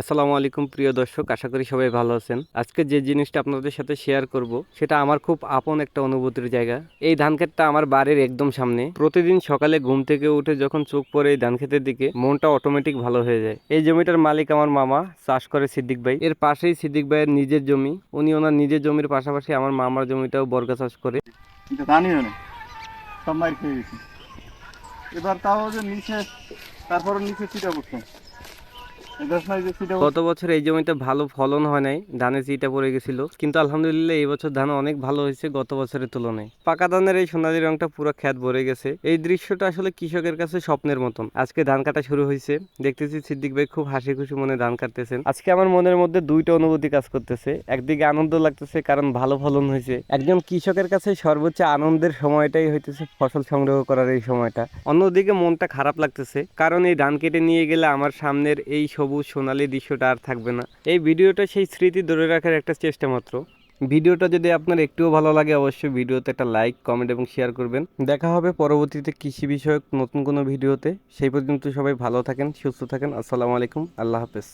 আসসালামু আলাইকুম প্রিয় দর্শক, আশা করি সবাই ভালো আছেন। আজকে যে জিনিসটা আপনাদের সাথে শেয়ার করব, সেটা আমার খুব আপন একটা অনুভূতির জায়গা। এই ধান ক্ষেতটা আমার বাড়ির একদম সামনে। প্রতিদিন সকালে ঘুম থেকে উঠে যখন চোখ পড়ে এই ধান ক্ষেতের দিকে, মনটা অটোমেটিক ভালো হয়ে যায়। এই জমিটার মালিক আমার মামা, চাষ করে সিদ্দিক ভাই। এর পাশেই সিদ্দিক ভাইয়ের নিজের জমি। উনি ওনার নিজের জমির পাশাপাশি আমার মামার জমিটাও বর্গা চাষ করে। এবার তাও নিচে নিচে চিটা পড়ছে। গত বছর এই জমিতে ভালো ফলন হয় নাই, ধানে চিটা পড়ে গেছিল। কিন্তু আলহামদুলিল্লাহ এই বছর ধান অনেক ভালো হয়েছে গত বছরের তুলনায়। পাকা ধানের এই সোনালী রংটা পুরো খ্যাত ভরে গেছে। এই দৃশ্যটা আসলে কৃষকের কাছে স্বপ্নের মতন। আজকে ধান কাটা শুরু হয়েছে। দেখতেছি সিদ্দিক ভাই খুব হাসি খুশি মনে ধান কাটতেছেন। আজকে আমার মনের মধ্যে দুইটা অনুভূতি কাজ করতেছে। একদিকে আনন্দ লাগতেছে কারণ ভালো ফলন হয়েছে। একজন কৃষকের কাছে সর্বোচ্চ আনন্দের সময়টাই হইতেছে ফসল সংগ্রহ করার এই সময়টা। অন্যদিকে মনটা খারাপ লাগতেছে। কারণ এই ধান কেটে নিয়ে গেলে আমার সামনের এই সবুজ সোনালী দৃশ্যটা আর থাকবে না। এই ভিডিওটা সেই স্মৃতি ধরে রাখার একটা চেষ্টা মাত্র। ভিডিওটা যদি আপনার একটুও ভালো লাগে, অবশ্যই ভিডিওতে একটা লাইক কমেন্ট এবং শেয়ার করবেন। দেখা হবে পরবর্তীতে কৃষি বিষয়ক নতুন কোনো ভিডিওতে। সেই পর্যন্ত সবাই ভালো থাকেন, সুস্থ থাকেন। আসসালামু আলাইকুম, আল্লাহ হাফেজ।